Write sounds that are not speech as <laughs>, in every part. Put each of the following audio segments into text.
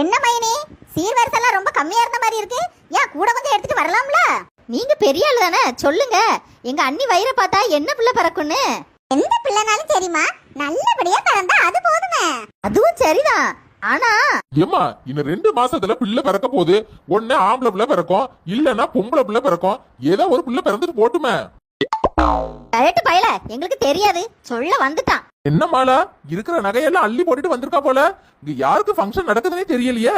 என்ன மைனி? சீர்வரிசெல்லாம் ரொம்ப கம்மியா இருந்த மாதிரி இருக்கு. ஏன் கூட கொஞ்சம் எடுத்துட்டு வரலாம்ல? நீங்க பெரிய ஆளு தானே? சொல்லுங்க. எங்க அண்ணி வயிறை பார்த்தா என்ன பிள்ளை பிறக்கும்னு? எந்த பிள்ளைனாலும் சரிம்மா. நல்லபடியா பிறந்தா அது போதுமே. அதுவும் சரிதான். ஆனா ஏம்மா இன்னும் ரெண்டு மாசத்துல பிள்ளை பிறக்க போகுது. ஒண்ணு ஆம்பளை பிள்ளை பிறக்கும். இல்லன்னா பொம்பளை பிள்ளை பிறக்கும். ஏதோ ஒரு பிள்ளை பிறந்துட்டு போட்டுமே. கரெக்ட் பயல. எங்களுக்கு தெரியாது. சொல்ல வந்துட்டான். என்ன மாலா? இருக்கிற நகையெல்லாம் அள்ளி போட்டுட்டு வந்திருக்கா போல? இங்க யாருக்கு ஃபங்க்ஷன் நடக்குதுன்னே தெரியலையே.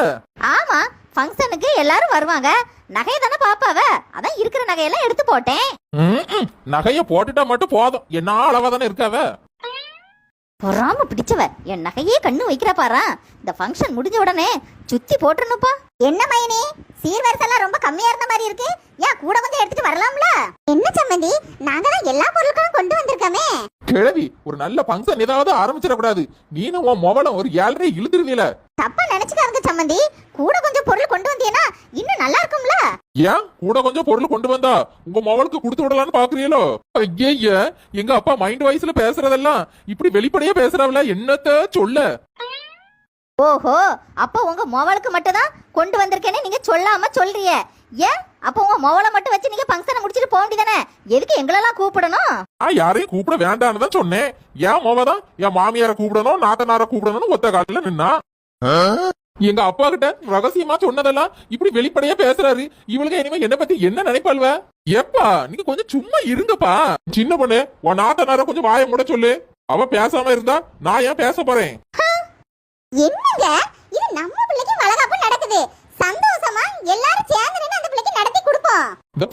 ஆமா ஃபங்க்ஷனுக்கு எல்லாரும் வருவாங்க. நகை தானே பாப்பாவ? அதான் இருக்கிற நகையெல்லாம் எடுத்து போட்டேன். நகைய போட்டுட்டா மட்டும் போதும். என்ன அளவா தானே இருக்காவ? பொறாம பிடிச்சவ. என் நகையே கண்ணு வைக்கிற பாரா. இந்த ஃபங்க்ஷன் முடிஞ்ச உடனே சுத்தி போட்டுருணுப்பா என்ன மைனி? சீர்வரிசெல்லாம் ரொம்ப கம்மியா இருந்த மாதிரி இருக்கு. ஏன் கூட கொஞ்சம் எடுத்துட்டு வரலாம்ல? என்ன சம்மந்தி? நாங்க தான் எல்லா கிழவி ஒரு நல்ல ஃபங்க்ஷன் ஏதாவது ஆரம்பிச்சிடக்கூடாது. நீனும் உன் மொபைலும் ஒரு ஏழரை இழுத்துருவீல. தப்பா நினைச்சுக்காருங்க சம்மந்தி. கூட கொஞ்சம் பொருள் கொண்டு வந்தீங்கன்னா இன்னும் நல்லா இருக்கும்ல. ஏன்? கூட கொஞ்சம் பொருள் கொண்டு வந்தா உங்க மொபைலுக்கு கொடுத்து விடலாம்னு பாக்குறீங்களோ? ஐய எங்க அப்பா மைண்ட் வாய்ஸ்ல பேசுறதெல்லாம் இப்படி வெளிப்படையா பேசுறாவல? என்னத்த சொல்ல? ஓஹோ அப்போ உங்க மொபைலுக்கு மட்டும் தான் கொண்டு வந்திருக்கேன்னு நீங்க சொல்லாம சொல்றிய ஏன்? அப்போ உங்க மொபைலை மட்டும் வச்சு நீங்க ஃபங்க்ஷனை முடிச்சிட்டு போக வேண்டியதானே? எதுக்கு எங்களெல்லாம் கூப்பிடணும்? நான் யாரையும் கூப்பிட வேண்டாம்னு தான் சொன்னேன். என் மொப தான் என் மாமியார கூப்பிடணும் நாத்தனார கூப்பிடணும்னு ஒத்த காலில நின்னா. எங்க அப்பா கிட்ட ரகசியமா சொன்னதெல்லாம் இப்படி வெளிப்படையா பேசுறாரு. இவளுக்கு இனிமே என்ன பத்தி என்ன நினைப்பாள்வ? எப்பா நீங்க கொஞ்சம் சும்மா இருங்கப்பா. சின்ன பொண்ணு உன் நாத்தனார கொஞ்சம் வாயை மூட சொல்லு. அவ பேசாம இருந்தா நான் ஏன் பேச போறேன்? என்னங்க? இது நம்ம பிள்ளைக்கு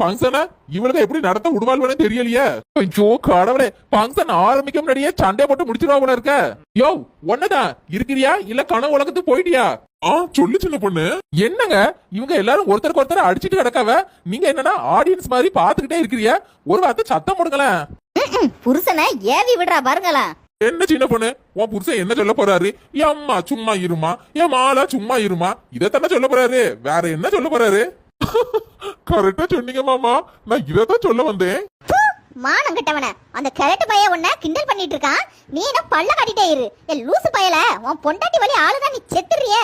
ஃபங்க்ஷனை இவளுக்கு எப்படி நடத்த விடுவாள்வனே தெரியலையே. ஐயோ கடவுளே ஃபங்க்ஷன் ஆரம்பிக்க முன்னாடியே சண்டை போட்டு முடிச்சிருவா போல இருக்க. யோ ஒன்னதான் இருக்கிறியா? இல்ல கனவு உலகத்துக்கு போயிட்டியா? ஆ சொல்லு சின்ன பொண்ணு. என்னங்க? இவங்க எல்லாரும் ஒருத்தருக்கு ஒருத்தர் அடிச்சிட்டு கிடக்காவ? நீங்க என்னன்னா ஆடியன்ஸ் மாதிரி பாத்துக்கிட்டே இருக்கிறியா? ஒரு வார்த்தை சத்தம் போடுங்களேன். புருஷனை ஏவி விடுறா பாருங்களா என்ன சின்ன பொண்ணு? உன் புருஷன் என்ன சொல்ல போறாரு? என் அம்மா சும்மா இருமா. என் மாலா சும்மா இருமா. இதைத்தானே சொல்ல போறாரு. வேற என்ன சொல்ல போறாரு? கரெக்டா சொன்னீங்க மாமா. நான் இதைத்தான் சொல்ல வந்தேன். மானம் கட்டவன. அந்த கிழட்டு பைய உன்ன கிண்டல் பண்ணிட்டு இருக்கான். நீ என்ன பல்ல காட்டிட்டே இரு. ஏ லூசு பயல. உன் பொண்டாட்டி வழி ஆளுதான் நீ செத்துறிய.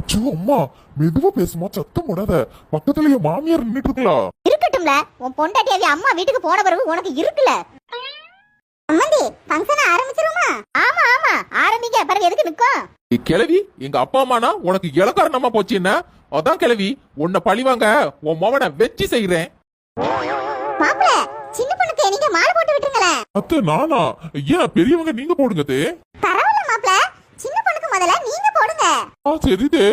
அச்சோ அம்மா மெதுவா பேசுமா சத்தம் போடாத. பக்கத்துல என் மாமியார் நின்னுட்டு இருக்கலாம் இருக்கட்டும்ல. உன் பொண்டாட்டி அது அம்மா வீட்டுக்கு போன பிறகு உனக்கு இருக்குல்ல. அம்மந்தி ஃபங்க்ஷன் ஆரம்பிச்சிருமா? ஆமா ஆமா. ஆரம்பிக்க பிறகு எதுக்கு நிக்கும்? கிழவி எங்க அப்பா அம்மானா உனக்கு இலக்காரணமா போச்சு என்ன அதான் கிழவி உன்னை பழிவாங்க உன் மவனை வெச்சி செய்யறேன் சின்ன பொண்ணுக்கு நீங்க மாலை போட்டு விட்டுருங்களேன் அத்த நானா? ஏன் பெரியவங்க நீங்க போடுங்க தே? பரவாயில்ல மாப்பிள சின்ன பொண்ணுக்கு முதல்ல நீங்க போடுங்க. ஆ சரிதே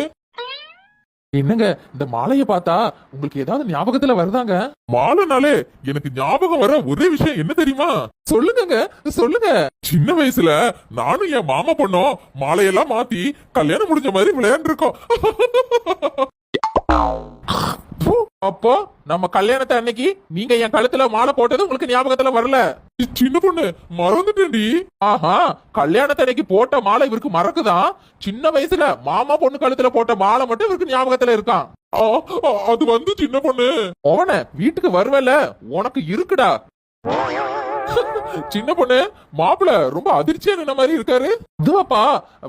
என்னங்க இந்த மாலைய பார்த்தா உங்களுக்கு ஏதாவது ஞாபகத்துல வருதாங்க? மாலைனாலே எனக்கு ஞாபகம் வர ஒரே விஷயம் என்ன தெரியுமா? சொல்லுங்கங்க சொல்லுங்க. சின்ன வயசுல நானும் என் மாமா பொண்ணும் மாலையெல்லாம் மாத்தி கல்யாணம் முடிஞ்ச மாதிரி விளையாண்டுருக்கோம். <laughs> அப்போ நம்ம கல்யாணத்தை அன்னைக்கு நீங்க என் கழுத்துல மாலை போட்டது உங்களுக்கு ஞாபகத்துல வரல. சின்ன பொண்ணு மறந்துட்டேன்டி. ஆஹா கல்யாணத்தை அன்னைக்கு போட்ட மாலை இவருக்கு மறக்குதான் சின்ன வயசுல மாமா பொண்ணு கழுத்துல போட்ட மாலை மட்டும் இவருக்கு ஞாபகத்துல இருக்கான் அது வந்து சின்ன பொண்ணு. அவன வீட்டுக்கு வருவல? உனக்கு இருக்குடா. சின்ன பொண்ணு மாப்பிள ரொம்ப அதிர்ச்சியா நின்ன மாதிரி இருக்காரு. இதுவாப்பா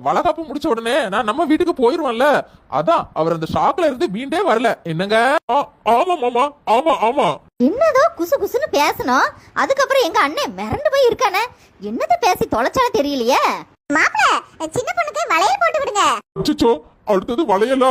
வளகாப்பு முடிச்ச உடனே நான் நம்ம வீட்டுக்கு போயிருவோம்ல. அதான் அவர் அந்த ஷாக்ல இருந்து மீண்டே வரல. என்னங்க? ஆமா மாமா ஆமா ஆமா. என்னதோ குசு குசுன்னு பேசணும் அதுக்கப்புறம் எங்க அண்ணன் மிரண்டு போய் இருக்கானே. என்னத பேசி தொலைச்சாலும் தெரியலையே. மாப்பிள சின்ன பொண்ணுக்கு வளையல் போட்டு விடுங்க. அடுத்தது வளையலா?